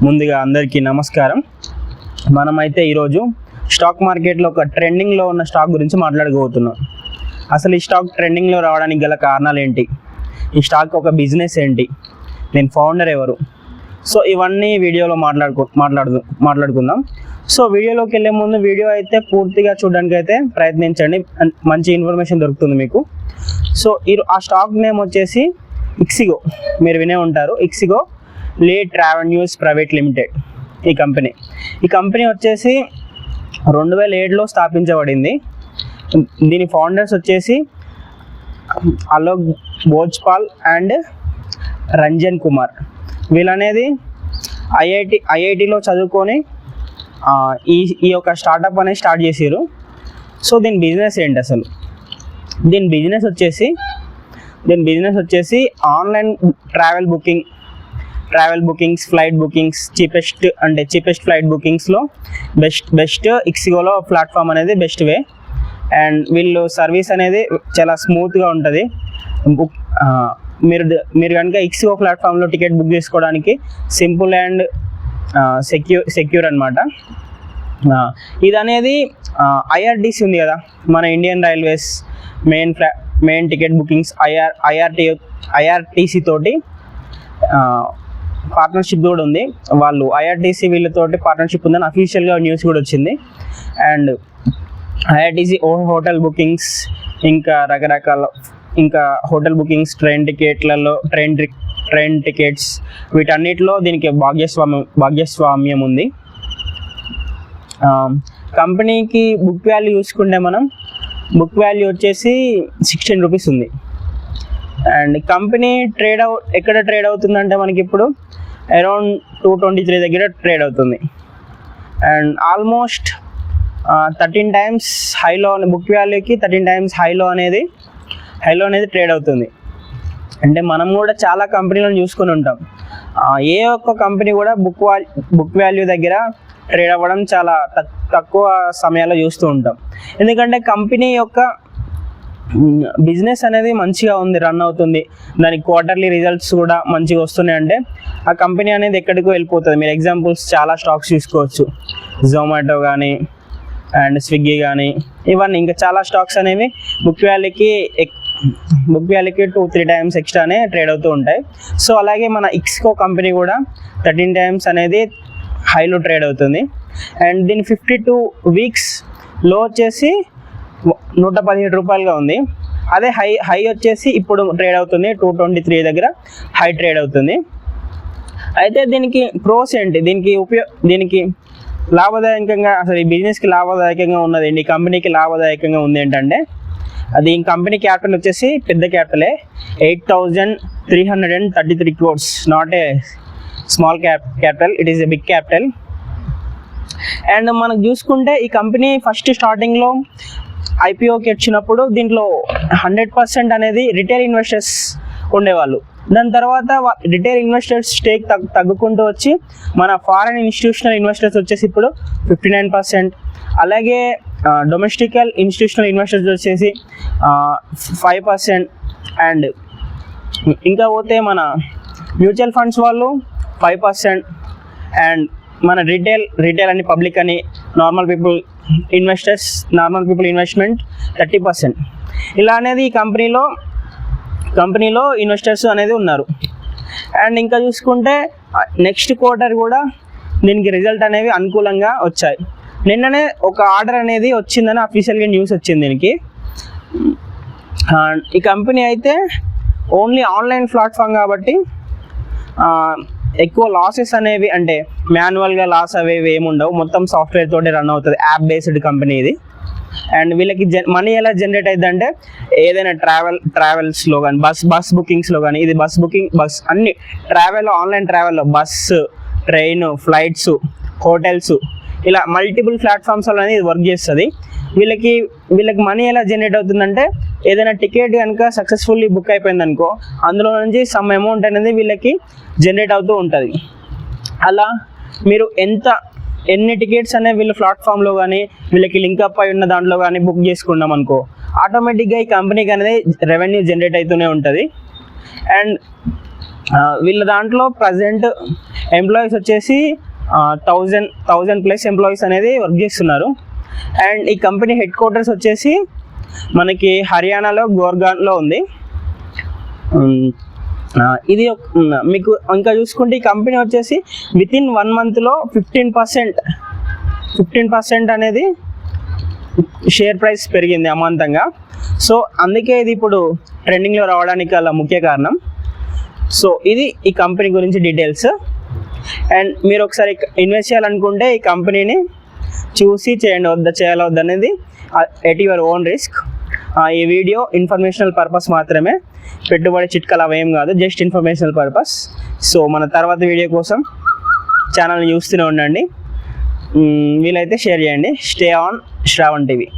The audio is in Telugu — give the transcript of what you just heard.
ముందుగా అందరికీ నమస్కారం. మనమైతే ఈరోజు స్టాక్ మార్కెట్లో ఒక ట్రెండింగ్లో ఉన్న స్టాక్ గురించి మాట్లాడుకోబోతున్నాం అసలు ఈ స్టాక్ ట్రెండింగ్లో రావడానికి గల కారణాలు ఏంటి? ఈ స్టాక్ ఒక బిజినెస్ ఏంటి? నేను ఫౌండర్ ఎవరు? సో ఇవన్నీ వీడియోలో మాట్లాడుకో మాట్లాడు మాట్లాడుకుందాం. సో వీడియోలోకి వెళ్ళే ముందు వీడియో అయితే పూర్తిగా చూడడానికి అయితే ప్రయత్నించండి మంచి ఇన్ఫర్మేషన్ దొరుకుతుంది మీకు. సో ఈ ఆ స్టాక్ నేమ్ వచ్చేసి ఇక్సిగో మీరు వినే ఉంటారు. Ixigo Le Travenues private limited ఈ కంపెనీ ఈ కంపెనీ వచ్చేసి రెండు వేల ఏడులో స్థాపించబడింది. దీని ఫౌండర్స్ వచ్చేసి అలోక్ భోజ్పాల్ అండ్ రంజన్ కుమార్. వీళ్ళనేది ఐఐటి ఐఐటిలో చదువుకొని ఈ ఈ యొక్క స్టార్టప్ అనేది స్టార్ట్ చేసారు సో దీని బిజినెస్ ఏంటి అసలు? దీని బిజినెస్ వచ్చేసి దీని బిజినెస్ వచ్చేసి online travel booking travel bookings flight bookings cheapest అంటే చీపెస్ట్ ఫ్లైట్ బుకింగ్స్లో బెస్ట్ బెస్ట్ ఇక్సిగోలో ప్లాట్ఫామ్ అనేది బెస్ట్ వే అండ్ వీళ్ళు సర్వీస్ అనేది చాలా స్మూత్గా ఉంటుంది. బుక్ మీరు మీరు కనుక ఇక్సిగో ప్లాట్ఫామ్లో టికెట్ బుక్ చేసుకోవడానికి సింపుల్ అండ్ సెక్యూర్ సెక్యూర్ అనమాట ఇది అనేది ఐఆర్టీసీ ఉంది కదా. మన Indian railways main ఫ్లా main ticket bookings IR IRT IRTC తోటి పార్ట్నర్షిప్ కూడా ఉంది. వాళ్ళు ఐఆర్టీసీ వీళ్ళతోటి పార్ట్నర్షిప్ ఉందని అఫీషియల్గా న్యూస్ కూడా వచ్చింది. అండ్ ఐఆర్టీసీ ఓ హోటల్ బుకింగ్స్ ఇంకా రకరకాల ఇంకా హోటల్ బుకింగ్స్ ట్రైన్ టికెట్లలో ట్రైన్ ట్రైన్ టికెట్స్ వీటన్నిటిలో దీనికి భాగ్యస్వామ్యం భాగ్యస్వామ్యం ఉంది. కంపెనీకి బుక్ వాల్యూ చూసుకుంటే మనం బుక్ వాల్యూ వచ్చేసి సిక్స్టీన్ రూపీస్ ఉంది. అండ్ కంపెనీ ట్రేడ్ అవు ఎక్కడ ట్రేడ్ అవుతుందంటే మనకి ఇప్పుడు అరౌండ్ టూ ట్వంటీ త్రీ దగ్గర ట్రేడ్ అవుతుంది. అండ్ ఆల్మోస్ట్ థర్టీన్ టైమ్స్ హైలో బుక్ వాల్యూకి థర్టీన్ టైమ్స్ హైలో అనేది హైలో అనేది ట్రేడ్ అవుతుంది. అంటే మనం కూడా చాలా కంపెనీలను చూసుకొని ఉంటాం. ఏ ఒక్క కంపెనీ కూడా బుక్ వాల్ బుక్ వాల్యూ దగ్గర ట్రేడ్ అవ్వడం చాలా తక్- తక్కువ సమయాల్లో చూస్తూ ఉంటాం. ఎందుకంటే కంపెనీ యొక్క బిజినెస్ అనేది మంచిగా ఉంది రన్ అవుతుంది. దానికి క్వార్టర్లీ రిజల్ట్స్ కూడా మంచిగా వస్తున్నాయి అంటే ఆ కంపెనీ అనేది ఎక్కడికో వెళ్ళిపోతుంది. మీరు ఎగ్జాంపుల్స్ చాలా స్టాక్స్ తీసుకోవచ్చు. జొమాటో కానీ అండ్ స్విగ్గీ కానీ ఇవన్నీ. ఇంకా చాలా స్టాక్స్ అనేవి బుక్ వ్యాలీకి బుక్ వ్యాలీకి టూ త్రీ టైమ్స్ ఎక్స్ట్రానే ట్రేడ్ అవుతూ ఉంటాయి. సో అలాగే మన ఇక్స్కో కంపెనీ కూడా థర్టీన్ టైమ్స్ అనేది హైలో ట్రేడ్ అవుతుంది. అండ్ దీని ఫిఫ్టీ టూ వీక్స్లో వచ్చేసి నూట పదిహేడు రూపాయలుగా ఉంది. అదే హై హై వచ్చేసి ఇప్పుడు ట్రేడ్ అవుతుంది టూ ట్వంటీ త్రీ దగ్గర హై ట్రేడ్ అవుతుంది. అయితే దీనికి ప్రోస్ ఏంటి? దీనికి ఉపయో దీనికి లాభదాయకంగా అసలు ఈ బిజినెస్కి లాభదాయకంగా ఉన్నది ఈ కంపెనీకి లాభదాయకంగా ఉంది ఏంటంటే అది ఈ కంపెనీ క్యాపిటల్ వచ్చేసి పెద్ద క్యాపిటలే eight thousand three hundred and thirty three crores not a small cap capital it is a big capital and మనకు చూసుకుంటే ఈ కంపెనీ ఫస్ట్ స్టార్టింగ్లో ఐపీఓకి వచ్చినప్పుడు దీంట్లో హండ్రెడ్ పర్సెంట్ అనేది రిటైల్ ఇన్వెస్టర్స్ ఉండేవాళ్ళు. దాని తర్వాత రిటైల్ ఇన్వెస్టర్స్ స్టేక్ తగ్గు తగ్గుకుంటూ వచ్చి మన ఫారెన్ ఇన్స్టిట్యూషనల్ ఇన్వెస్టర్స్ వచ్చేసి ఇప్పుడు ఫిఫ్టీ నైన్ పర్సెంట్ అలాగే డొమెస్టికల్ ఇన్స్టిట్యూషనల్ ఇన్వెస్టర్స్ వచ్చేసి ఫైవ్ పర్సెంట్ అండ్ ఇంకా పోతే మన మ్యూచువల్ ఫండ్స్ వాళ్ళు ఫైవ్ పర్సెంట్ అండ్ మన రిటైల్ రిటైల్ అని పబ్లిక్ అని normal people investors normal people investment thirty percent. ఇలా అనేది ఈ కంపెనీలో కంపెనీలో ఇన్వెస్టర్స్ అనేది ఉన్నారు. అండ్ ఇంకా చూసుకుంటే నెక్స్ట్ క్వార్టర్ కూడా దీనికి రిజల్ట్ అనేవి అనుకూలంగా వచ్చాయి. నిన్ననే ఒక ఆర్డర్ అనేది వచ్చిందని అఫీషియల్గా న్యూస్ వచ్చింది దీనికి. ఈ కంపెనీ అయితే ఓన్లీ ఆన్లైన్ ప్లాట్ఫామ్ కాబట్టి ఎక్కువ లాసెస్ అనేవి అంటే మాన్యువల్గా లాస్ అవేవి ఏమి ఉండవు. మొత్తం సాఫ్ట్వేర్ తోటి రన్ అవుతుంది. యాప్ బేస్డ్ కంపెనీ ఇది. అండ్ వీళ్ళకి జన్ మనీ ఎలా జనరేట్ అయింది అంటే ఏదైనా ట్రావెల్ ట్రావెల్స్లో కానీ బస్ బస్ బుకింగ్స్లో కానీ ఇది బస్ బుకింగ్ బస్ అన్ని ట్రావెల్ ఆన్లైన్ ట్రావెల్లో బస్సు ట్రైన్ ఫ్లైట్స్ హోటల్స్ ఇలా మల్టిపుల్ ప్లాట్ఫామ్స్ అనేది ఇది వర్క్ చేస్తుంది. వీళ్ళకి వీళ్ళకి మనీ ఎలా జనరేట్ అవుతుందంటే ఏదైనా టికెట్ కనుక సక్సెస్ఫుల్లీ బుక్ అయిపోయింది అనుకో అందులో నుంచి సమ్ అమౌంట్ అనేది వీళ్ళకి జనరేట్ అవుతూ ఉంటుంది. అలా మీరు ఎంత ఎన్ని టికెట్స్ అనేవి వీళ్ళు ప్లాట్ఫామ్లో కానీ వీళ్ళకి లింక్ అప్ అయి ఉన్న దాంట్లో కానీ బుక్ చేసుకున్నాం అనుకో ఆటోమేటిక్గా ఈ కంపెనీకి అనేది రెవెన్యూ జనరేట్ అవుతూనే ఉంటుంది. అండ్ వీళ్ళ దాంట్లో ప్రజెంట్ ఎంప్లాయీస్ వచ్చేసి థౌజండ్ థౌజండ్ ప్లస్ ఎంప్లాయీస్ అనేది వర్క్ చేస్తున్నారు. అండ్ ఈ కంపెనీ హెడ్ క్వార్టర్స్ వచ్చేసి మనకి హర్యానాలో గోర్గాన్లో ఉంది. ఇది మీకు ఇంకా చూసుకుంటే ఈ కంపెనీ వచ్చేసి విత్ ఇన్ వన్ మంత్లో ఫిఫ్టీన్ పర్సెంట్ ఫిఫ్టీన్ పర్సెంట్ అనేది షేర్ ప్రైస్ పెరిగింది అమాంతంగా. సో అందుకే ఇది ఇప్పుడు ట్రెండింగ్లో రావడానికి అలా ముఖ్య కారణం. సో ఇది ఈ కంపెనీ గురించి డీటెయిల్స్. అండ్ మీరు ఒకసారి ఇన్వెస్ట్ చేయాలనుకుంటే ఈ కంపెనీని చూసి చేయండి వద్ద చేయాలి వద్ద అనేది. ఎట్ యువర్ ఓన్ రిస్క్ ఈ వీడియో ఇన్ఫర్మేషనల్ పర్పస్ మాత్రమే. పెట్టుబడి చిట్కలు అవేం కాదు జస్ట్ ఇన్ఫర్మేషనల్ పర్పస్ సో మన తర్వాత వీడియో కోసం ఛానల్ని చూస్తూనే ఉండండి. వీలైతే షేర్ చేయండి. Stay on Shravan TV